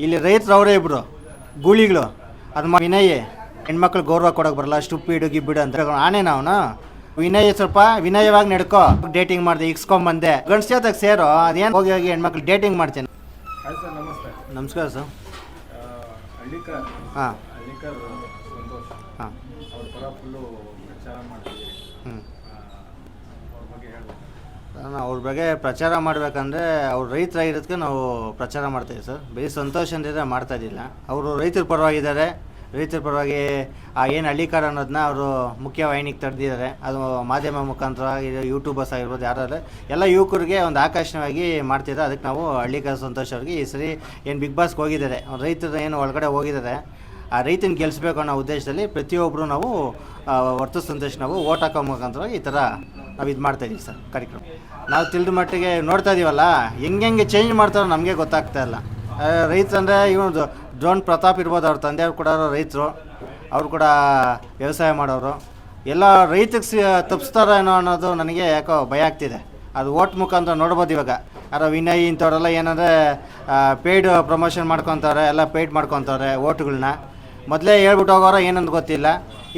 ಇಲ್ಲಿ ರೈತರು ಅವರೇ ಇಬ್ಬರು ಗೂಳಿಗಳು ಅದು ವಿನಯ್ ಹೆಣ್ಮಕ್ಳು ಗೌರವ ಕೊಡೋಕೆ ಬರಲ್ಲ ಸ್ಟುಪ್ಪಿಡು ಗಿಬ್ಬಿಡು ಅಂತ. ಆನೆ ಅವನು. ವಿನಯ್ ಸ್ವಲ್ಪ ವಿನಯವಾಗಿ ನಡ್ಕೊ. ಡೇಟಿಂಗ್ ಮಾಡಿದೆ ಇಕ್ಸ್ಕೊಂಬಂದೆ. ಗಂಡ್ಸ್ ಜೊತೆಗೆ ಸೇರೋ ಅದೇನು ಹೋಗಿ ಹೋಗಿ ಹೆಣ್ಮಕ್ಳು ಡೇಟಿಂಗ್ ಮಾಡ್ತೇನೆ. ನಮಸ್ಕಾರ ಸರ್. ಹಾಂ. ಹಾಂ. ಹ್ಞೂ ಆ, ಅವ್ರ ಬಗ್ಗೆ ಹೇಳ್ಬೇಕು ನಾನು ಅವ್ರ ಬಗ್ಗೆ ಪ್ರಚಾರ ಮಾಡಬೇಕಂದ್ರೆ ಅವ್ರು ರೈತರಾಗಿರೋದಕ್ಕೆ ನಾವು ಪ್ರಚಾರ ಮಾಡ್ತೀವಿ ಸರ್. ಬರೀ ಸಂತೋಷ ಅಂದಿದ್ರೆ ಮಾಡ್ತಾ ಇದ್ದಿಲ್ಲ. ಅವರು ರೈತರ ಪರವಾಗಿದ್ದಾರೆ. ರೈತರ ಪರವಾಗಿ ಆ ಏನು ಹಳ್ಳಿಕಾರ ಅನ್ನೋದನ್ನ ಅವರು ಮುಖ್ಯ ವಾಹಿನಿಗೆ ತಡೆದಿದ್ದಾರೆ. ಅದು ಮಾಧ್ಯಮ ಮುಖಾಂತರ ಯೂಟ್ಯೂಬರ್ಸ್ ಆಗಿರ್ಬೋದು, ಯಾರಾದ್ರೆ ಎಲ್ಲ ಯುವಕರಿಗೆ ಒಂದು ಆಕರ್ಷಣವಾಗಿ ಮಾಡ್ತಿದ್ದಾರೆ. ಅದಕ್ಕೆ ನಾವು ಹಳ್ಳಿಕಾರ ಸಂತೋಷ್ ಅವ್ರಿಗೆ ಈ ಸರಿ ಏನು ಬಿಗ್ ಬಾಸ್ಗೆ ಹೋಗಿದ್ದಾರೆ. ರೈತರು ಏನು ಒಳಗಡೆ ಹೋಗಿದ್ದಾರೆ. ಆ ರೈತನ ಗೆಲ್ಲಿಸ್ಬೇಕು ಅನ್ನೋ ಉದ್ದೇಶದಲ್ಲಿ ಪ್ರತಿಯೊಬ್ಬರು ನಾವು ವರ್ತ ಸಂತೋಷ್ ನಾವು ಓಟ್ ಹಾಕೋ ಮುಖಾಂತರವಾಗಿ ಈ ಥರ ನಾವು ಇದು ಮಾಡ್ತಾಯಿದ್ದೀವಿ ಸರ್, ಕಾರ್ಯಕ್ರಮ. ನಾವು ತಿಳಿದ ಮಟ್ಟಿಗೆ ನೋಡ್ತಾ ಇದೀವಲ್ಲ, ಹೆಂಗೆ ಹೆಂಗೆ ಚೇಂಜ್ ಮಾಡ್ತಾರೋ ನಮಗೆ ಗೊತ್ತಾಗ್ತಾ ಇಲ್ಲ. ರೈತಂದರೆ ಇವನು ಡ್ರೋನ್ ಪ್ರತಾಪ್ ಇರ್ಬೋದು ಅವ್ರ ತಂದೆಯವ್ರು ಕೂಡ ರೈತರು, ಅವರು ಕೂಡ ವ್ಯವಸಾಯ ಮಾಡೋರು. ಎಲ್ಲ ರೈತಕ್ಕೆ ಸಿ ತಪ್ಪಿಸ್ತಾರೇನೋ ಅನ್ನೋದು ನನಗೆ ಯಾಕೋ ಭಯ ಆಗ್ತಿದೆ. ಅದು ಓಟ್ ಮುಖಾಂತರ ನೋಡ್ಬೋದು ಇವಾಗ. ಯಾರೋ ವಿನಯ್ ಇಂಥವರೆಲ್ಲ ಏನಂದರೆ ಪೇಯ್ಡ್ ಪ್ರಮೋಷನ್ ಮಾಡ್ಕೊತಾರೆ ಎಲ್ಲ ಪೇಯ್ಡ್ ಮಾಡ್ಕೊತಾರೆ ಓಟ್ಗಳನ್ನ ಮೊದಲೇ ಹೇಳ್ಬಿಟ್ಟು ಹೋಗೋರ ಏನಂತ ಗೊತ್ತಿಲ್ಲ.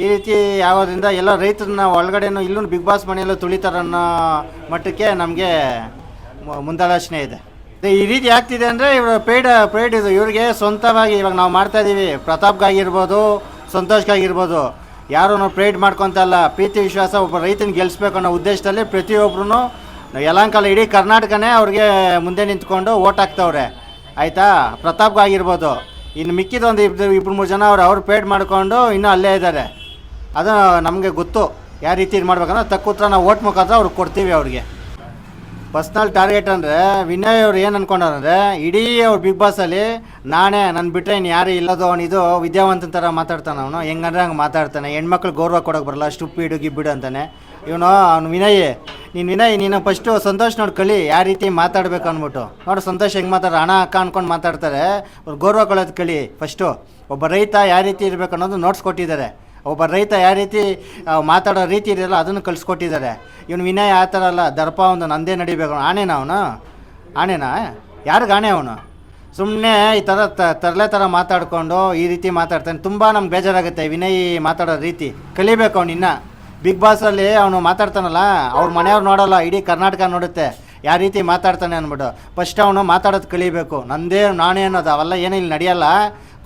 ಈ ರೀತಿ ಯಾವ್ದ್ರಿಂದ ಎಲ್ಲ ರೈತರನ್ನ ಒಳಗಡೆನೂ ಇಲ್ಲೂ ಬಿಗ್ ಬಾಸ್ ಮನೆಯಲ್ಲೂ ತುಳಿತಾರನ್ನೋ ಮಟ್ಟಕ್ಕೆ ನಮಗೆ ಮುಂದಾಲೋಚನೆ ಇದೆ. ಈ ರೀತಿ ಆಗ್ತಿದೆ ಅಂದರೆ ಇವರು ಪೇಯ್ಡ್ ಪೇಯ್ಡ್ ಇದು ಇವ್ರಿಗೆ ಸ್ವಂತವಾಗಿ ಇವಾಗ ನಾವು ಮಾಡ್ತಾ ಇದ್ದೀವಿ ಪ್ರತಾಪ್ಗಾಗಿರ್ಬೋದು, ಸಂತೋಷ್ಗಾಗಿರ್ಬೋದು. ಯಾರೂ ನಾವು ಪ್ರೇಡ್ ಮಾಡ್ಕೊತಲ್ಲ ಪ್ರೀತಿ, ವಿಶ್ವಾಸ ಒಬ್ಬ ರೈತನ ಗೆಲ್ಲಿಸ್ಬೇಕು ಅನ್ನೋ ಉದ್ದೇಶದಲ್ಲಿ ಪ್ರತಿಯೊಬ್ಬರೂ ಯಲಂಕಾಲ ಇಡೀ ಕರ್ನಾಟಕನೇ ಅವ್ರಿಗೆ ಮುಂದೆ ನಿಂತ್ಕೊಂಡು ಓಟ್ ಹಾಕ್ತವ್ರೆ. ಆಯಿತಾ? ಪ್ರತಾಪ್ಗಾಗಿರ್ಬೋದು. ಇನ್ನು ಮಿಕ್ಕಿದೊಂದು ಇಬ್ಬರು ಇಬ್ಬರು ಮೂರು ಜನ ಅವ್ರು ಅವ್ರು ಪೇಡ್ ಮಾಡಿಕೊಂಡು ಇನ್ನೂ ಅಲ್ಲೇ ಇದ್ದಾರೆ. ಅದು ನಮಗೆ ಗೊತ್ತು. ಯಾವ ರೀತಿ ಇದು ಮಾಡ್ಬೇಕಂದ್ರೆ ತಕ್ಕ ಉತ್ತರ ನಾವು ಓಟ್ ಮುಖಾಂತರ ಅವ್ರಿಗೆ ಕೊಡ್ತೀವಿ ಅವ್ರಿಗೆ. ಪರ್ಸ್ನಲ್ ಟಾರ್ಗೆಟ್ ಅಂದರೆ ವಿನಯ್ ಅವ್ರು ಏನು ಅನ್ಕೊಂಡಾರಂದ್ರೆ ಇಡೀ ಅವ್ರು ಬಿಗ್ ಬಾಸಲ್ಲಿ ನಾನೇ ನನ್ನ ಬಿಟ್ಟರೆ ಇನ್ನು ಯಾರು ಇಲ್ಲದೋ ಅವನು ಇದು ವಿದ್ಯಾವಂತನ ಥರ ಮಾತಾಡ್ತಾನೆ ಅವನು. ಹೆಂಗಂದ್ರೆ ಹಂಗೆ ಮಾತಾಡ್ತಾನೆ. ಹೆಣ್ಮಕ್ಳು ಗೌರವ ಕೊಡೋಕೆ ಬರಲ್ಲ. ಸ್ಟುಪ್ಪಿಡು ಗಿಬ್ಬಿಡು ಅಂತಾನೆ. ಇವನು ಅವ್ನು ವಿನಯ್. ನೀನು ವಿನಯ್, ನೀನು ಫಸ್ಟು ಸಂತೋಷ್ ನೋಡಿ ಕಳಿ ಯಾವ ರೀತಿ ಮಾತಾಡ್ಬೇಕು ಅಂದ್ಬಿಟ್ಟು. ನೋಡು, ಸಂತೋಷ್ ಹೆಂಗೆ ಮಾತಾಡೋ ಹಣ ಅಕ್ಕ ಅಂದ್ಕೊಂಡು ಮಾತಾಡ್ತಾರೆ. ಅವ್ರು ಗೌರವ ಕೊಡೋದು ಕಳಿ ಫಸ್ಟು ಒಬ್ಬ ರೈತ ಯಾವ ರೀತಿ ಇರಬೇಕು ಅನ್ನೋದು ನೋಟ್ಸ್ ಕೊಟ್ಟಿದ್ದಾರೆ. ಒಬ್ಬ ರೈತ ಯಾವ ರೀತಿ ಮಾತಾಡೋ ರೀತಿ ಇದೆಯಲ್ಲ ಅದನ್ನು ಕಲಿಸ್ಕೊಟ್ಟಿದ್ದಾರೆ. ಇವನು ವಿನಯ್ ಆ ಥರ ಅಲ್ಲ, ದರ್ಪ ಒಂದು ನಂದೇ ನಡಿಬೇಕು. ಆಣೆನ ಅವನು? ಆನೇನಾ ಯಾರಿಗೆ ಆಣೆ ಅವನು? ಸುಮ್ಮನೆ ಈ ಥರ ತರಲೆ ಥರ ಮಾತಾಡಿಕೊಂಡು ಈ ರೀತಿ ಮಾತಾಡ್ತಾನೆ. ತುಂಬ ನಮ್ಗೆ ಬೇಜಾರಾಗುತ್ತೆ ವಿನಯ್ ಮಾತಾಡೋ ರೀತಿ. ಕಲಿಬೇಕು ಅವ್ನು ಇನ್ನು ಬಾಸ್ ಅಲ್ಲಿ ಅವನು ಮಾತಾಡ್ತಾನಲ್ಲ, ಅವ್ರ ಮನೆಯವ್ರು ನೋಡಲ್ಲ, ಇಡೀ ಕರ್ನಾಟಕ ನೋಡುತ್ತೆ. ಯಾವ ರೀತಿ ಮಾತಾಡ್ತಾನೆ ಅಂದ್ಬಿಟ್ಟು ಫಸ್ಟ್ ಅವನು ಮಾತಾಡೋದು ಕಲಿಬೇಕು. ನಂದೇ, ನಾನೇ ಅನ್ನೋದು, ಅವೆಲ್ಲ ಏನೂ ಇಲ್ಲಿ ನಡೆಯಲ್ಲ?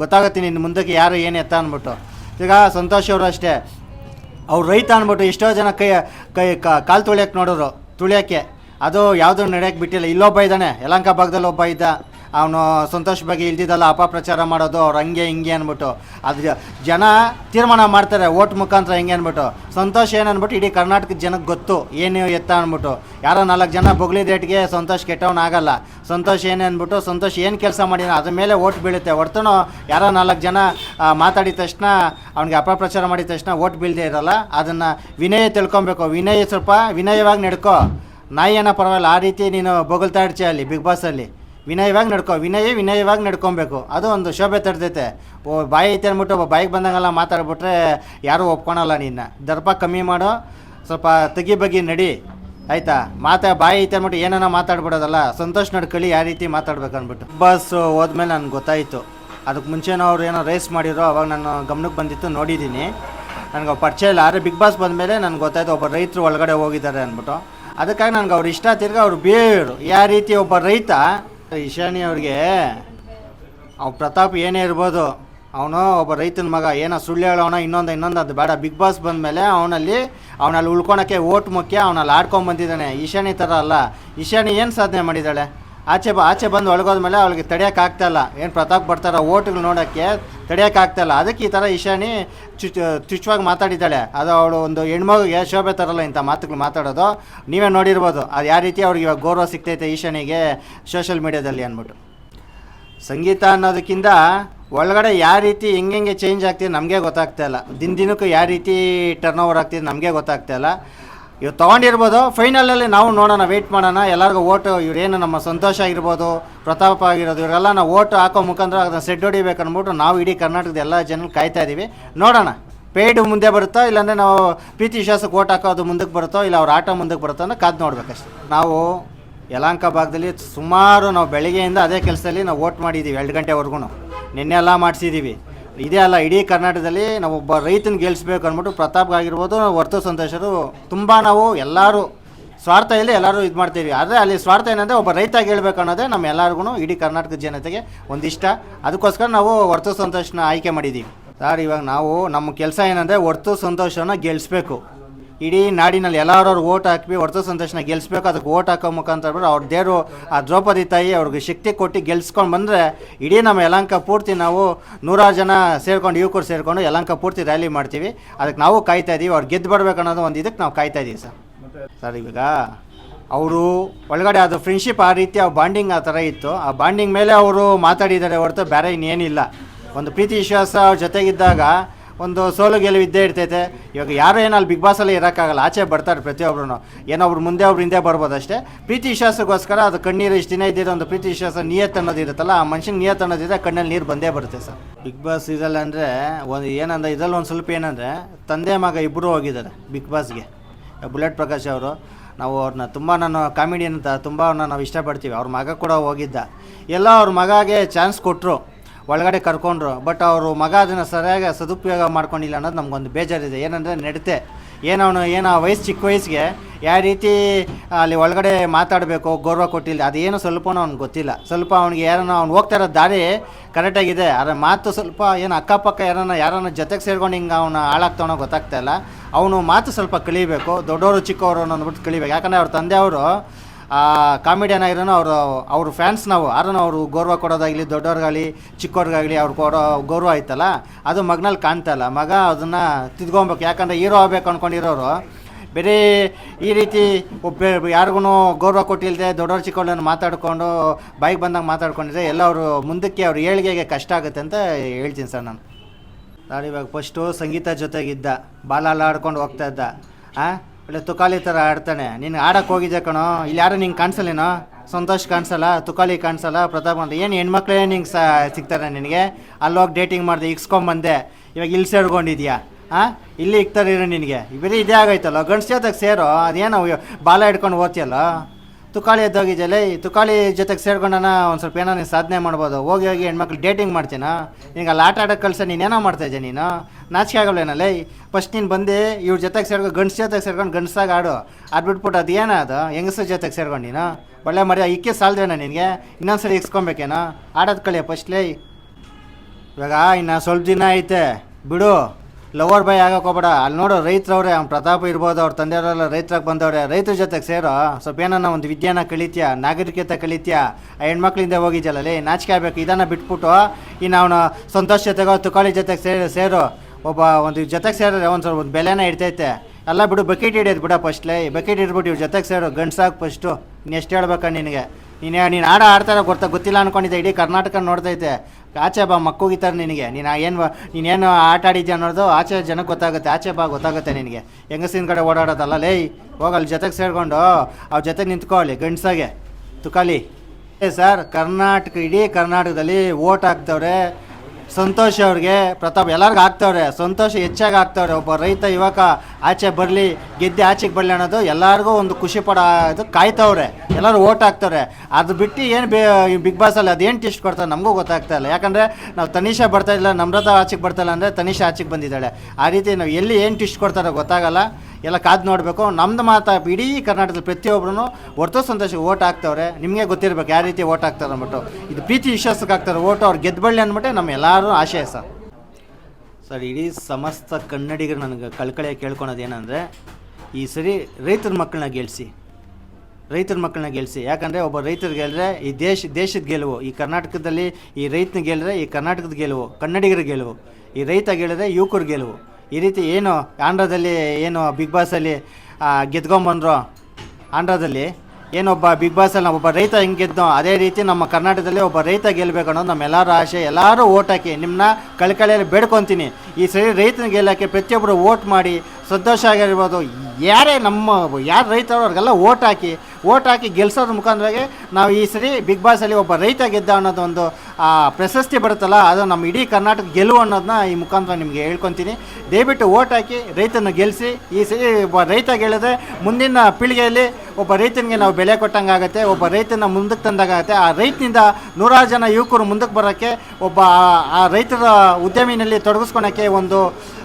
ಗೊತ್ತಾಗುತ್ತೆ ನಿನ್ನ ಮುಂದಕ್ಕೆ ಯಾರು ಏನು ಎತ್ತ ಅಂದ್ಬಿಟ್ಟು ಈಗ ಸಂತೋಷ್ ಅವರು ಅಷ್ಟೇ. ಅವ್ರು ರೈತ ಅಂದ್ಬಿಟ್ಟು ಎಷ್ಟೋ ಜನ ಕೈ ಕೈ ಕಾಲು ತುಳಿಯೋಕೆ ನೋಡೋರು ತುಳಿಯೋಕ್ಕೆ. ಅದು ಯಾವುದೂ ನಡೆಯೋಕೆ ಬಿಟ್ಟಿಲ್ಲ. ಇಲ್ಲೊಬ್ಬ ಇದ್ದಾನೆ ಯಲಂಕ ಭಾಗದಲ್ಲಿ ಒಬ್ಬ ಇದ್ದ. ಅವನು ಸಂತೋಷ್ ಬಗ್ಗೆ ಇಲ್ದಿದ್ದಲ್ಲ ಅಪಪ್ರಚಾರ ಮಾಡೋದು, ಅವ್ರು ಹಂಗೆ ಹಿಂಗೆ ಅಂದ್ಬಿಟ್ಟು. ಅದು ಜನ ತೀರ್ಮಾನ ಮಾಡ್ತಾರೆ, ಓಟ್ ಮುಖಾಂತರ ಹೆಂಗೆ ಅಂದ್ಬಿಟ್ಟು. ಸಂತೋಷ್ ಏನನ್ಬಿಟ್ಟು ಇಡೀ ಕರ್ನಾಟಕದ ಜನಕ್ಕೆ ಗೊತ್ತು, ಏನು ಎತ್ತ ಅಂದ್ಬಿಟ್ಟು. ಯಾರೋ ನಾಲ್ಕು ಜನ ಬೊಗಳಿ ರೇಟ್ಗೆ ಸಂತೋಷ್ ಕೆಟ್ಟವನು ಆಗಲ್ಲ. ಸಂತೋಷ್ ಏನು ಅಂದ್ಬಿಟ್ಟು, ಸಂತೋಷ್ ಏನು ಕೆಲಸ ಮಾಡಿದ ಅದ್ರ ಮೇಲೆ ಓಟ್ ಬೀಳುತ್ತೆ. ಹೊರ್ತನೂ ಯಾರೋ ನಾಲ್ಕು ಜನ ಮಾತಾಡಿದ ತಕ್ಷಣ, ಅವ್ನಿಗೆ ಅಪಪ್ರಚಾರ ಮಾಡಿದ ತಕ್ಷಣ ಓಟ್ ಬೀಳದೇ ಇರಲ್ಲ. ಅದನ್ನು ವಿನಯ ತಿಳ್ಕೊಬೇಕು. ವಿನಯ ಸ್ವಲ್ಪ ವಿನಯವಾಗಿ ನಡ್ಕೋ. ನಾಯಿಯನ್ನ ಪರವಾಗಿಲ್ಲ, ಆ ರೀತಿ ನೀನು ಬೊಗಳ್ತಾ ಅಲ್ಲಿ, ಬಿಗ್ ಬಾಸಲ್ಲಿ ವಿನಯವಾಗಿ ನಡ್ಕೊ, ವಿನಯ ವಿನಯವಾಗಿ ನಡ್ಕೊಬೇಕು. ಅದು ಒಂದು ಶೋಭೆ ತರ್ತೈತೆ. ಓ, ಬಾಯಿ ಐತೆ ಅಂದ್ಬಿಟ್ಟು ಒಬ್ಬ ಬಾಯಿಗೆ ಬಂದಂಗೆಲ್ಲ ಮಾತಾಡ್ಬಿಟ್ರೆ ಯಾರೂ ಒಪ್ಕೊಳಲ್ಲ ನಿನ್ನ. ದರ್ಪ ಕಮ್ಮಿ ಮಾಡೋ, ಸ್ವಲ್ಪ ತಗಿ ಬಗ್ಗಿ ನಡಿ. ಆಯಿತಾ? ಮಾತಾ, ಬಾಯಿ ಐತೆ ಅಂದ್ಬಿಟ್ಟು ಏನೋ ಮಾತಾಡ್ಬಿಡೋದಲ್ಲ, ಸಂತೋಷ್ ನಡ್ಕೊಳ್ಳಿ ಯಾವ ರೀತಿ ಮಾತಾಡ್ಬೇಕು ಅಂದ್ಬಿಟ್ಟು ಬಸ್ ಹೋದ್ಮೇಲೆ ನನಗೆ ಗೊತ್ತಾಯಿತು. ಅದಕ್ಕೆ ಮುಂಚೆನೋ ಅವ್ರು ಏನೋ ರೇಸ್ ಮಾಡಿರೋ, ಅವಾಗ ನಾನು ಗಮನಕ್ಕೆ ಬಂದಿತ್ತು, ನೋಡಿದ್ದೀನಿ. ನನಗೆ ಪರಿಚಯ ಇಲ್ಲ. ಆದರೆ ಬಿಗ್ ಬಾಸ್ ಬಂದಮೇಲೆ ನನಗೆ ಗೊತ್ತಾಯ್ತು, ಒಬ್ಬ ರೈತರು ಒಳಗಡೆ ಹೋಗಿದ್ದಾರೆ ಅಂದ್ಬಿಟ್ಟು ಅದಕ್ಕಾಗಿ ನನಗೆ ಅವ್ರು ಇಷ್ಟ, ತಿರ್ಗಿ ಅವ್ರು ಬಿಹೇವಿಯರು ಯಾವ ರೀತಿ ಒಬ್ಬ ರೈತ ಈಶಾನಿ ಅವ್ರಿಗೆ, ಅವ್ ಪ್ರತಾಪ್ ಏನೇ ಇರ್ಬೋದು, ಅವನು ಒಬ್ಬ ರೈತನ ಮಗ, ಏನೋ ಸುಳ್ಳು ಹೇಳೋಣ ಇನ್ನೊಂದು ಇನ್ನೊಂದು, ಅದು ಬೇಡ. ಬಿಗ್ ಬಾಸ್ ಬಂದಮೇಲೆ ಅವನಲ್ಲಿ ಅವನಲ್ಲಿ ಉಳ್ಕೊಳಕ್ಕೆ ಓಟ್ ಮುಖ್ಯ, ಅವನಲ್ಲಿ ಆಡ್ಕೊಂಡು ಬಂದಿದ್ದಾನೆ ಈಶಾನಿ ಥರ ಅಲ್ಲ. ಈಶಾನಿ ಏನು ಸಾಧನೆ ಮಾಡಿದ್ದಾಳೆ? ಆಚೆ ಬ ಆಚೆ ಬಂದು ಒಳಗೋದ್ಮೇಲೆ ಅವಳಿಗೆ ತಡೆಯೋಕ್ಕಾಗ್ತಾಯಿಲ್ಲ ಏನು ಪ್ರತಾಪ್ ಬರ್ತಾರ ಓಟ್ಗಳು ನೋಡೋಕ್ಕೆ ತಡೆಯೋಕ್ಕಾಗ್ತಾಯಿಲ್ಲ ಅದಕ್ಕೆ ಈ ಥರ ಈಶಾನಿ ಚುಚ್ ತುಚ್ಛವಾಗಿ ಮಾತಾಡಿದ್ದಾಳೆ. ಅದು ಅವಳು ಒಂದು ಹೆಣ್ಮಗುಗೆ ಶೋಭೆ ತರಲ್ಲ ಇಂಥ ಮಾತುಗಳು ಮಾತಾಡೋದು. ನೀವೇ ನೋಡಿರ್ಬೋದು, ಅದು ಯಾವ ರೀತಿ ಅವ್ರಿಗೆ ಇವಾಗ ಗೌರವ ಸಿಗ್ತೈತೆ ಈಶಾನಿಗೆ ಸೋಷಿಯಲ್ ಮೀಡ್ಯಾದಲ್ಲಿ ಅಂದ್ಬಿಟ್ಟು. ಸಂಗೀತ ಅನ್ನೋದಕ್ಕಿಂತ ಒಳಗಡೆ ಯಾವ ರೀತಿ ಹೆಂಗೆ ಚೇಂಜ್ ಆಗ್ತಿದೆ ನಮಗೆ ಗೊತ್ತಾಗ್ತಾ ಇಲ್ಲ. ದಿನ ದಿನಕ್ಕೂ ಯಾವ ರೀತಿ ಟರ್ನ್ ಓವರ್ ಆಗ್ತಿದೆ ನಮಗೆ ಗೊತ್ತಾಗ್ತಾ ಇಲ್ಲ. ಇವ್ರು ತೊಗೊಂಡಿರ್ಬೋದು. ಫೈನಲಲ್ಲಿ ನಾವು ನೋಡೋಣ ವೆಯ್ಟ್ ಮಾಡೋಣ. ಎಲ್ಲರಿಗೂ ಓಟು ಇವ್ರೇನು ನಮ್ಮ ಸಂತೋಷ ಆಗಿರ್ಬೋದು, ಪ್ರತಾಪ ಆಗಿರೋದು, ಇವರೆಲ್ಲ ನಾವು ಓಟು ಹಾಕೋ ಮುಖಾಂತರ ಅದನ್ನ ಸೆಡ್ ಹೊಡಿಬೇಕು ಅಂದ್ಬಿಟ್ಟು ನಾವು ಇಡೀ ಕರ್ನಾಟಕದ ಎಲ್ಲ ಜನ ಕಾಯ್ತಾ ಇದ್ದೀವಿ ನೋಡೋಣ. ಪೇಯ್ಡ್ ಮುಂದೆ ಬರುತ್ತೋ, ಇಲ್ಲಾಂದರೆ ನಾವು ಪ್ರೀತಿ ವಿಶ್ವಾಸಕ್ಕೆ ಓಟ್ ಹಾಕೋದು ಮುಂದಕ್ಕೆ ಬರುತ್ತೋ, ಇಲ್ಲ ಅವ್ರ ಆಟ ಮುಂದಕ್ಕೆ ಬರುತ್ತೋ ಅಂತ ಕಾದು ನೋಡ್ಬೇಕಷ್ಟೆ. ನಾವು ಯಲಾಂಕ ಭಾಗದಲ್ಲಿ ಸುಮಾರು ನಾವು ಬೆಳಗ್ಗೆಯಿಂದ ಅದೇ ಕೆಲಸದಲ್ಲಿ ನಾವು ವೋಟ್ ಮಾಡಿದ್ದೀವಿ ಎರಡು ಗಂಟೆವರೆಗೂ. ನಿನ್ನೆ ಎಲ್ಲ ಮಾಡಿಸಿದ್ದೀವಿ ಇದೇ ಅಲ್ಲ, ಇಡೀ ಕರ್ನಾಟಕದಲ್ಲಿ ನಾವು ಒಬ್ಬ ರೈತನ ಗೆಲ್ಲಿಸ್ಬೇಕು ಅಂದ್ಬಿಟ್ಟು ಪ್ರತಾಪ್ ಆಗಿರ್ಬೋದು ವರ್ತು ಸಂತೋಷರು ತುಂಬ ನಾವು ಎಲ್ಲರೂ ಸ್ವಾರ್ಥ ಇಲ್ಲಿ ಎಲ್ಲರೂ ಇದು ಮಾಡ್ತೀವಿ. ಆದರೆ ಅಲ್ಲಿ ಸ್ವಾರ್ಥ ಏನಂದರೆ ಒಬ್ಬ ರೈತ ಗೆಲ್ಬೇಕು ಅನ್ನೋದೇ ನಮ್ಮ ಎಲ್ಲರಿಗೂ ಇಡೀ ಕರ್ನಾಟಕದ ಜನತೆಗೆ ಒಂದಿಷ್ಟ. ಅದಕ್ಕೋಸ್ಕರ ನಾವು ವರ್ತು ಸಂತೋಷನ ಆಯ್ಕೆ ಮಾಡಿದ್ದೀವಿ ಸರ್, ಇವಾಗ ನಾವು ನಮ್ಮ ಕೆಲಸ ಏನಂದರೆ ವರ್ತು ಸಂತೋಷನ ಗೆಲ್ಲಿಸ್ಬೇಕು ಇಡೀ ನಾಡಿನಲ್ಲಿ ಎಲ್ಲರೂ ಓಟ್ ಹಾಕಿ ಹೊರತು ಸಂತೋಷನ ಗೆಲ್ಲಿಸ್ಬೇಕು ಅದಕ್ಕೆ ಓಟ್ ಹಾಕೋ ಮುಖಾಂತರ ಬಿಟ್ಟು ಅವ್ರ ದೇವರು ಆ ದ್ರೌಪದಿ ತಾಯಿ ಅವ್ರಿಗೆ ಶಕ್ತಿ ಕೊಟ್ಟು ಗೆಲ್ಸ್ಕೊಂಡು ಬಂದರೆ ಇಡೀ ನಮ್ಮ ಯಲಂಕ ಪೂರ್ತಿ ನಾವು ನೂರಾರು ಜನ ಸೇರ್ಕೊಂಡು, ಯುವಕರು ಸೇರಿಕೊಂಡು ಯಲಂಕ ಪೂರ್ತಿ ರ್ಯಾಲಿ ಮಾಡ್ತೀವಿ. ಅದಕ್ಕೆ ನಾವು ಕಾಯ್ತಾ ಇದ್ದೀವಿ ಅವ್ರು ಗೆದ್ದು ಬರ್ಬೇಕು ಅನ್ನೋದು ಒಂದು ಇದಕ್ಕೆ ನಾವು ಕಾಯ್ತಾ ಇದ್ದೀವಿ ಸರ್. ಸರ್ ಇವಾಗ ಅವರು ಒಳಗಡೆ ಅದು ಫ್ರೆಂಡ್ಶಿಪ್ ಆ ರೀತಿ, ಆ ಬಾಂಡಿಂಗ್ ಆ ಥರ ಇತ್ತು. ಆ ಬಾಂಡಿಂಗ್ ಮೇಲೆ ಅವರು ಮಾತಾಡಿದ್ದಾರೆ ಹೊರತು ಬೇರೆ ಇನ್ನೇನಿಲ್ಲ. ಒಂದು ಪ್ರೀತಿ, ವಿಶ್ವಾಸ ಅವ್ರ ಜೊತೆಗಿದ್ದಾಗ ಒಂದು ಸೋಲು ಗೆಲುವು ಇದ್ದೇ ಇರ್ತೈತೆ. ಇವಾಗ ಯಾರು ಏನಲ್ಲಿ ಬಿಗ್ ಬಾಸಲ್ಲಿ ಇರೋಕ್ಕಾಗಲ್ಲ. ಆಚೆ ಬರ್ತಾರೆ ಪ್ರತಿಯೊಬ್ಬರು ಏನೋ ಮುಂದೆ ಒಬ್ರು ಹಿಂದೆ ಬರ್ಬೋದು ಅಷ್ಟೇ ಪ್ರೀತಿ ವಿಶ್ವಾಸಕ್ಕೋಸ್ಕರ ಅದು ಕಣ್ಣೀರು ಇಷ್ಟು ದಿನ ಇದ್ದಿರೋ ಒಂದು ಪ್ರೀತಿ ವಿಶ್ವಾಸ ನಿಯತ್ ಅನ್ನೋದಿರುತ್ತಲ್ಲ ಆ ಮನುಷ್ಯನ ನಿಯತ್ ಅನ್ನೋದಿದೆ ಕಣ್ಣಲ್ಲಿ ನೀರು ಬಂದೇ ಬರುತ್ತೆ ಸರ್. ಬಿಗ್ ಬಾಸ್ ಇದರಲ್ಲಿ ಅಂದರೆ ಒಂದು ಏನಂದ್ರೆ ಇದರಲ್ಲಿ ಒಂದು ಸ್ವಲ್ಪ ಏನಂದರೆ ತಂದೆ ಮಗ ಇಬ್ಬರು ಹೋಗಿದ್ದಾರೆ ಬಿಗ್ ಬಾಸ್ಗೆ ಬುಲೆಟ್ ಪ್ರಕಾಶ್ ಅವರು. ನಾವು ಅವ್ರನ್ನ ತುಂಬ ನಾನು ಕಾಮಿಡಿಯನ್ ಅಂತ ತುಂಬ ಅವ್ರನ್ನ ನಾವು ಇಷ್ಟಪಡ್ತೀವಿ. ಅವ್ರ ಮಗ ಕೂಡ ಹೋಗಿದ್ದ. ಎಲ್ಲ ಅವ್ರ ಮಗಾಗೆ ಚಾನ್ಸ್ ಕೊಟ್ಟರು ಒಳಗಡೆ ಕರ್ಕೊಂಡ್ರು. ಬಟ್ ಅವರು ಮಗ ಅದನ್ನು ಸರಿಯಾಗಿ ಸದುಪಯೋಗ ಮಾಡ್ಕೊಂಡಿಲ್ಲ ಅನ್ನೋದು ನಮಗೊಂದು ಬೇಜಾರಿದೆ. ಏನಂದರೆ ನಡತೆ. ಏನವನು ಏನೋ ವಯಸ್ಸು ಚಿಕ್ಕ ವಯಸ್ಸಿಗೆ ಯಾವ ರೀತಿ ಅಲ್ಲಿ ಒಳಗಡೆ ಮಾತಾಡಬೇಕು, ಗೌರವ ಕೊಟ್ಟಿಲ್ಲ ಅದೇನು ಸ್ವಲ್ಪನೂ ಅವ್ನಿಗೆ ಗೊತ್ತಿಲ್ಲ. ಸ್ವಲ್ಪ ಅವ್ನಿಗೆ ಯಾರನ್ನ ಅವ್ನು ಹೋಗ್ತಾ ಇರೋ ದಾರಿ ಕರೆಕ್ಟಾಗಿದೆ ಆದರೆ ಮಾತು ಸ್ವಲ್ಪ ಏನು ಅಕ್ಕಪಕ್ಕ ಯಾರನ್ನ ಯಾರನ್ನ ಜೊತೆಗೆ ಸೇರ್ಕೊಂಡು ಹಿಂಗೆ ಅವನು ಹಾಳಾಗ್ತವನೋ ಗೊತ್ತಾಗ್ತಾ ಇಲ್ಲ. ಅವನು ಮಾತು ಸ್ವಲ್ಪ ಕಲಿಬೇಕು ದೊಡ್ಡವರು ಚಿಕ್ಕವರು ಅನ್ನೋದ್ಬಿಟ್ಟು ಕಲಿಬೇಕು. ಯಾಕಂದರೆ ಅವ್ರ ತಂದೆಯವರು ಕಾಮಿಡಿಯನ್ ಆಗಿರೋನು ಅವರು, ಅವ್ರ ಫ್ಯಾನ್ಸ್ ನಾವು. ಯಾರನ್ನು ಅವರು ಗೌರವ ಕೊಡೋದಾಗಲಿ ದೊಡ್ಡವ್ರಿಗಾಗಲಿ ಚಿಕ್ಕವ್ರಿಗಾಗಲಿ ಅವ್ರು ಕೊಡೋ ಗೌರವ ಆಯ್ತಲ್ಲ? ಅದು ಮಗನಲ್ಲಿ ಕಾಣ್ತಲ್ಲ ಮಗ ಅದನ್ನು ತಿದ್ಕೊಬೇಕು ಯಾಕಂದರೆ ಹೀರೋ ಆಗಬೇಕು ಅಂದ್ಕೊಂಡಿರೋರು ಬೇರೆ ಈ ರೀತಿ ಒಬ್ಬ ಯಾರಿಗೂ ಗೌರವ ಕೊಟ್ಟಿಲ್ಲದೆ ದೊಡ್ಡವ್ರು ಚಿಕ್ಕವ್ರನ್ನ ಮಾತಾಡಿಕೊಂಡು ಬೈಕ್ ಬಂದಾಗ ಮಾತಾಡ್ಕೊಂಡಿದ್ರೆ ಎಲ್ಲ ಅವರು ಮುಂದಕ್ಕೆ ಅವ್ರ ಏಳಿಗೆಗೆ ಕಷ್ಟ ಆಗುತ್ತೆ ಅಂತ ಹೇಳ್ತೀನಿ ಸರ್ ನಾನು. ಸರ್ ಇವಾಗ ಫಸ್ಟು ಸಂಗೀತ ಜೊತೆಗಿದ್ದ, ಬಾಲ ಎಲ್ಲ ಆಡ್ಕೊಂಡು ಹೋಗ್ತಾ ಇದ್ದ. ಒಳ್ಳೆ ತುಕಾಲಿ ಥರ ಆಡ್ತಾನೆ. ನೀನು ಆಡಕ್ಕೆ ಹೋಗಿದ್ದೆ ಕಣೋ? ಇಲ್ಲಿ ಯಾರು ನಿಂಗೆ ಕಾಣಿಸಲ್ಲೇನೋ? ಸಂತೋಷ್ ಕಾಣಿಸಲ್ಲ, ತುಕಾಲಿ ಕಾಣಿಸಲ್ಲ, ಪ್ರತಾಪ್ ಅಂತ ಏನು ಹೆಣ್ಮಕ್ಳೇ ನಿಂಗೆ ಸಾ ಸಿಗ್ತಾರೆ ನಿನಗೆ? ಅಲ್ಲೋಗಿ ಡೇಟಿಂಗ್ ಮಾಡಿದೆ ಇಕ್ಸ್ಕೊಂಬಂದೆ ಇವಾಗ ಇಲ್ಲಿ ಸೇರ್ಕೊಂಡಿದ್ಯಾ? ಹಾಂ ಇಲ್ಲಿ ಇಕ್ತಾರೆ ಇರೋ ನಿನಗೆ. ಬರೀ ಇದೇ ಆಗೈತಲ್ಲ ಗಂಡ್ಸ್ ಸೇರೋ? ಅದೇನೋ ಬಾಲ ಹಿಡ್ಕೊಂಡು ಓದ್ತಿಯಲ್ಲ? ತುಕಾಳಿ ಎದ್ದೋಗಿದ್ಯಲ್ಲ ಈ ತುಕಾಳಿ ಜೊತೆಗೆ ಸೇರ್ಕೊಂಡನ ಒಂದು ಸ್ವಲ್ಪ ಏನೋ ನೀನು ಸಾಧನೆ ಮಾಡ್ಬೋದು. ಹೋಗಿ ಹೋಗಿ ಹೆಣ್ಮಕ್ಳು ಡೇಟಿಂಗ್ ಮಾಡ್ತೀನ? ಈಗ ಅಲ್ಲಿ ಆಟ ಆಡೋಕ್ಕೆ ಕಳ್ಸ ನೀನೇನೋ ಮಾಡ್ತಾ ಇದ್ದೆ ನೀನು? ನಾಚಿಕೆ ಆಗಲ್ವೇನಲ್ಲ ಫಸ್ಟ್ ನೀನು ಬಂದು, ಇವ್ರ ಜೊತೆಗೆ ಸೇರ್ಕೊಂಡು ಗಂಡ್ಸ ಜೊತೆಗೆ ಸೇರ್ಕೊಂಡು ಗಂಡ್ಸಾಗ ಆಡು. ಅದು ಬಿಟ್ಬಿಟ್ಟು ಅದು ಏನೋ ಅದು? ಹೆಂಗಸ್ರ ಜೊತೆಗೆ ಸೇರ್ಕೊಂಡು ನೀನು? ಒಳ್ಳೆ ಮರ್ಯ ಇಕ್ಕೆ ಸಾಲದೇನ ನಿನಗೆ? ಇನ್ನೊಂದ್ಸರಿ ಇಕ್ಸ್ಕೊಬೇಕೇನೋ? ಆಡೋದು ಕಳಿಯ ಫಸ್ಟ್ಲೇ ಇವಾಗ ಇನ್ನು ಸ್ವಲ್ಪ ದಿನ ಐತೆ. ಬಿಡು. ಲವರ್ ಬೈ ಆಗಕ್ಕೆ ಹೋಗ್ಬೇಡ. ಅಲ್ಲಿ ನೋಡು, ರೈತರವ್ರೆ, ಅವ್ನು ಪ್ರತಾಪ್ ಇರ್ಬೋದು, ಅವ್ರ ತಂದೆಯವರೆಲ್ಲ ರೈತರಾಗಿ ಬಂದವ್ರೆ. ರೈತರ ಜೊತೆಗೆ ಸೇರೋ, ಸ್ವಲ್ಪ ಏನನ್ನ ಒಂದು ವಿದ್ಯಾನ ಕಲಿತೀಯ, ನಾಗರಿಕತೆ ಕಲಿತೀಯ, ಆ ಹೆಣ್ಮಕ್ಳಿಂದ ಹೋಗಿದ್ಯಲ್ಲ, ಲೇ, ನಾಚಿಕೆ ಆಗ್ಬೇಕು, ಇದನ್ನು ಬಿಟ್ಬಿಟ್ಟು, ಇನ್ನು ಅವನು ಸಂತೋಷ ಜೊತೆಗೋ, ತುಕಾಳಿ ಜೊತೆಗೆ ಸೇರಿ ಸೇರು. ಒಬ್ಬ ಒಂದು ಜೊತೆಗೆ ಸೇರಿದ್ರೆ ಒಂದು ಸ್ವಲ್ಪ ಒಂದು ಬೆಲೆನ ಇಡ್ತೈತೆ ಎಲ್ಲ ಬಿಡು, ಬಕೆಟ್ ಹಿಡಿಯೋದು ಬಿಡ ಫಸ್ಟ್ಲೇ ಬಕೆಟ್ ಇಡ್ಬಿಟ್ಟು ಇವ್ರ ಜೊತೆಗೆ ಸೇರು ಗಂಡ್ಸಾಗಿ ಫಸ್ಟು ನೀನು ಎಷ್ಟು ಹೇಳ್ಬೇಕ ನಿನಗೆ? ನೀನು ನೀನು ಆಡ ಆಡ್ತಾರ ಗೊತ್ತ, ಗೊತ್ತಿಲ್ಲ ಅನ್ಕೊಂಡಿದ್ದೆ, ಇಡೀ ಕರ್ನಾಟಕ ನೋಡ್ತೈತೆ. ಆಚೆ ಬಾ ಮಕ್ಕೋಗಿತಾರೆ ನಿನಗೆ. ನೀನು ಏನು ನೀನೇನು ಆಟ ಆಡಿದ್ಯಾ ಅನ್ನೋದು ಆಚೆ ಜನಕ್ಕೆ ಗೊತ್ತಾಗುತ್ತೆ, ಆಚೆ ಬಾ, ಗೊತ್ತಾಗುತ್ತೆ ನಿನಗೆ. ಹೆಂಗಸಿನ ಕಡೆ ಓಡಾಡೋದಲ್ಲ, ಲೇ ಹೋಗಲ್ಲಿ ಜೊತೆಗೆ ಸೇರಿಕೊಂಡು, ಅವ್ರ ಜೊತೆಗೆ ನಿಂತ್ಕೊಳ್ಳಿ, ಗಂಡಸಾಗೆ. ತುಕಾಲಿ. ಏ ಸರ್, ಕರ್ನಾಟಕ, ಇಡೀ ಕರ್ನಾಟಕದಲ್ಲಿ ಓಟ್ ಹಾಕ್ತವ್ರೆ, ಸಂತೋಷ್ ಅವ್ರಿಗೆ, ಪ್ರತಾಪ್, ಎಲ್ಲರಿಗೂ ಆಗ್ತವ್ರೆ ಸಂತೋಷ ಹೆಚ್ಚಾಗಿ ಆಗ್ತವ್ರೆ ಒಬ್ಬ ರೈತ ಯುವಕ ಆಚೆ ಬರಲಿ, ಗೆದ್ದೆ ಆಚೆಗೆ ಬರಲಿ ಅನ್ನೋದು ಎಲ್ಲರಿಗೂ ಒಂದು ಖುಷಿ ಪಡೋ ಇದು ಕಾಯ್ತವ್ರೆ. ಎಲ್ಲರೂ ಓಟ್ ಹಾಕ್ತಾರೆ. ಅದು ಬಿಟ್ಟು ಏನು ಬಿಗ್ ಬಾಸಲ್ಲಿ ಅದೇನು ಟೆಸ್ಟ್ ಕೊಡ್ತಾರೆ ನಮಗೂ ಗೊತ್ತಾಗ್ತಾ ಇಲ್ಲ. ಯಾಕಂದರೆ ನಾವು ತನಿಷಾ ಬರ್ತಾ ಇಲ್ಲ ನಮ್ರತ ಆಚೆಗೆ ಬರ್ತಾ ಇಲ್ಲ ಅಂದರೆ ತನಿಷಾ ಆಚೆಗೆ ಬಂದಿದ್ದಾಳೆ. ಆ ರೀತಿ ನಾವು ಎಲ್ಲಿ ಏನು ಟೆಸ್ಟ್ ಕೊಡ್ತಾರೋ ಗೊತ್ತಾಗಲ್ಲ. ಎಲ್ಲ ಕಾದು ನೋಡಬೇಕು. ನಮ್ದು ಮಾತಾ ಇಡೀ ಕರ್ನಾಟಕದಲ್ಲಿ ಪ್ರತಿಯೊಬ್ಬರು ಹೊರತು ಸಂತೋಷ ಓಟ್ ಹಾಕ್ತವ್ರೆ. ನಿಮಗೆ ಗೊತ್ತಿರಬೇಕು ಯಾವ ರೀತಿ ಓಟ್ ಹಾಕ್ತಾರೆ ಅಂದ್ಬಿಟ್ಟು. ಇದು ಪ್ರೀತಿ ವಿಶ್ವಾಸಕ್ಕೆ ಹಾಕ್ತಾರೆ ಓಟು, ಅವ್ರು ಗೆದ್ದಬಳ್ಳಿ ಅಂದ್ಬಿಟ್ಟು ನಮ್ಮ ಎಲ್ಲರೂ ಆಶಯ ಸರ್. ಸರ್, ಇಡೀ ಸಮಸ್ತ ಕನ್ನಡಿಗರು ನನಗೆ ಕಳ್ಕಳೆ ಕೇಳ್ಕೊಳೋದು ಏನಂದರೆ, ಈ ಸರಿ ರೈತರ ಮಕ್ಕಳನ್ನ ಗೆಲ್ಲಿಸಿ ರೈತರ ಮಕ್ಕಳನ್ನ ಗೆಲ್ಲಿಸಿ ಯಾಕಂದರೆ ಒಬ್ಬ ರೈತರು ಗೆಲ್ಲರೆ ಈ ದೇಶ, ದೇಶದ ಗೆಲುವು, ಈ ಕರ್ನಾಟಕದಲ್ಲಿ ಈ ರೈತನ ಗೆಲ್ಲರೆ ಈ ಕರ್ನಾಟಕದ ಗೆಲುವು, ಕನ್ನಡಿಗರ ಗೆಲುವು, ಈ ರೈತ ಗೆಲ್ಲರೆ ಯುವಕರ ಗೆಲುವು. ಈ ರೀತಿ ಏನು ಆಂಧ್ರದಲ್ಲಿ ಏನು ಬಿಗ್ ಬಾಸಲ್ಲಿ ಗೆದ್ಕೊಂಬಂದ್ರು? ಆಂಧ್ರದಲ್ಲಿ ಏನೊಬ್ಬ ಬಿಗ್ ಬಾಸಲ್ಲಿ ಒಬ್ಬ ರೈತ ಹೆಂಗೆ ಗೆದ್ದೋ ಅದೇ ರೀತಿ ನಮ್ಮ ಕರ್ನಾಟಕದಲ್ಲಿ ಒಬ್ಬ ರೈತ ಗೆಲ್ಲಬೇಕು ಅನ್ನೋದು ನಮ್ಮೆಲ್ಲರ ಆಸೆ. ಎಲ್ಲರೂ ಓಟ್ ಹಾಕಿ ನಿಮ್ಮನ್ನ ಕಳ್ಕಳಿಯಲ್ಲಿ ಬೇಡ್ಕೊತೀನಿ. ಈ ಸರಿ ರೈತನ ಗೆಲ್ಲಕ್ಕೆ ಪ್ರತಿಯೊಬ್ಬರು ಓಟ್ ಮಾಡಿ ಸಂತೋಷ ಆಗಿರ್ಬೋದು. ಯಾರೇ ನಮ್ಮ ಯಾರು ರೈತರು ಅವ್ರಿಗೆಲ್ಲ ಓಟ್ ಹಾಕಿ ಓಟ್ ಹಾಕಿ ಗೆಲ್ಸೋದ್ರ ಮುಖಾಂತರವಾಗಿ ನಾವು ಈ ಸರಿ ಬಿಗ್ ಬಾಸಲ್ಲಿ ಒಬ್ಬ ರೈತ ಗೆದ್ದ ಅನ್ನೋದೊಂದು ಆ, ಪ್ರಶಸ್ತಿ ಬರುತ್ತಲ್ಲ ಅದು ನಮ್ಮ ಇಡೀ ಕರ್ನಾಟಕ ಗೆಲುವು ಅನ್ನೋದನ್ನ ಈ ಮುಖಾಂತರ ನಿಮಗೆ ಹೇಳ್ಕೊತೀನಿ. ದಯವಿಟ್ಟು ಓಟ್ ಹಾಕಿ ರೈತನ ಗೆಲ್ಲಿಸಿ ಈ ಸರಿ ಒಬ್ಬ ರೈತ ಗೆಳೆದ್ರೆ ಮುಂದಿನ ಪೀಳಿಗೆಯಲ್ಲಿ ಒಬ್ಬ ರೈತನಿಗೆ ನಾವು ಬೆಲೆ ಕೊಟ್ಟಂಗೆ ಆಗುತ್ತೆ ಒಬ್ಬ ರೈತನ ಮುಂದಕ್ಕೆ ತಂದಾಗುತ್ತೆ. ಆ ರೈತನಿಂದ ನೂರಾರು ಜನ ಯುವಕರು ಮುಂದಕ್ಕೆ ಬರೋಕ್ಕೆ ಒಬ್ಬ ಆ- ರೈತರ ಉದ್ಯಮಿನಲ್ಲಿ ತೊಡಗಿಸ್ಕೊಳಕ್ಕೆ ಒಂದು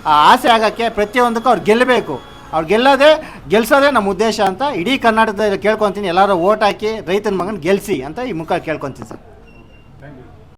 ಆಸೆ ಆಗೋಕ್ಕೆ ಪ್ರತಿಯೊಂದಕ್ಕೂ ಅವ್ರು ಗೆಲ್ಲಬೇಕು. ಅವ್ರು ಗೆಲ್ಲೋದೇ ಗೆಲ್ಸೋದೇ ನಮ್ಮ ಉದ್ದೇಶ ಅಂತ ಇಡೀ ಕರ್ನಾಟಕದಲ್ಲಿ ಕೇಳ್ಕೊತೀನಿ. ಎಲ್ಲರೂ ಓಟ್ ಹಾಕಿ ರೈತನ ಮಗನ ಗೆಲ್ಲಿಸಿ ಅಂತ ಈ ಮುಖ ಕೇಳ್ಕೊತೀನಿ ಸರ್.